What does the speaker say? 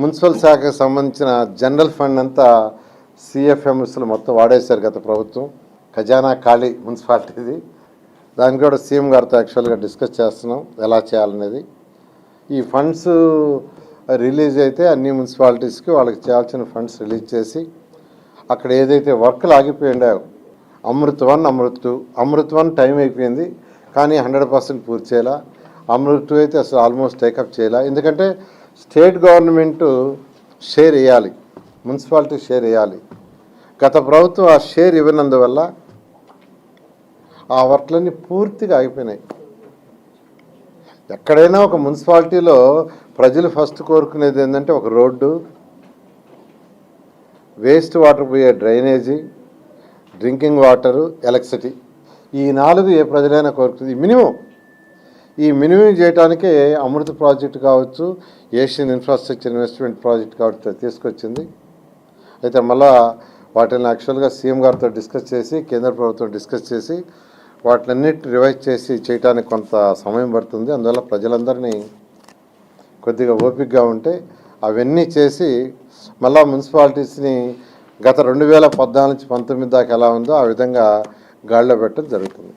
Municipal శాఖకు సంబంధించిన general fund అంతా సిఎఫ్ఎంఎస్లు మొత్తం వాడేశారు గత ప్రభుత్వం. ఖజానా ఖాళీ మున్సిపాలిటీది. దానికి కూడా సీఎం గారితో యాక్చువల్గా డిస్కస్ చేస్తున్నాం ఎలా చేయాలనేది. ఈ ఫండ్స్ రిలీజ్ అయితే అన్ని మున్సిపాలిటీస్కి వాళ్ళకి చేయాల్సిన ఫండ్స్ రిలీజ్ చేసి అక్కడ ఏదైతే వర్క్లు ఆగిపోయిండో Amrut one Amrut two. Amrut one time అయిపోయింది కానీ హండ్రెడ్ పర్సెంట్ పూర్తి చేయాల? అమృత్ టూ అయితే అసలు ఆల్మోస్ట్ టేకప్ చేయాల? ఎందుకంటే స్టేట్ గవర్నమెంట్ షేర్ వేయాలి మున్సిపాలిటీ షేర్ వేయాలి గత ప్రభుత్వం ఆ షేర్ ఇవ్వనందువల్ల ఆ వర్క్లన్నీ పూర్తిగా ఆగిపోయినాయి. ఎక్కడైనా ఒక మున్సిపాలిటీలో ప్రజలు ఫస్ట్ కోరుకునేది ఏంటంటే ఒక రోడ్డు వేస్ట్ వాటర్ పోయే డ్రైనేజీ డ్రింకింగ్ వాటరు ఎలక్ట్రిసిటీ. ఈ నాలుగు ఏ ప్రజలైనా కోరుకుంది మినిమం. ఈ మినిమం చేయడానికే అమృత ప్రాజెక్ట్ కావచ్చు ఏషియన్ ఇన్ఫ్రాస్ట్రక్చర్ ఇన్వెస్ట్మెంట్ ప్రాజెక్ట్ కావచ్చు తీసుకొచ్చింది. అయితే మళ్ళా వాటిని యాక్చువల్గా సీఎం గారితో డిస్కస్ చేసి కేంద్ర ప్రభుత్వం డిస్కస్ చేసి వాటినన్నిటి రివైజ్ చేసి చేయడానికి కొంత సమయం పడుతుంది. అందువల్ల ప్రజలందరినీ కొద్దిగా ఓపికగా ఉంటే అవన్నీ చేసి మళ్ళా మున్సిపాలిటీస్ని గత రెండు వేల పద్నాలుగు నుంచి పంతొమ్మిది దాకా ఎలా ఉందో ఆ విధంగా గాడిలో పెట్టడం జరుగుతుంది.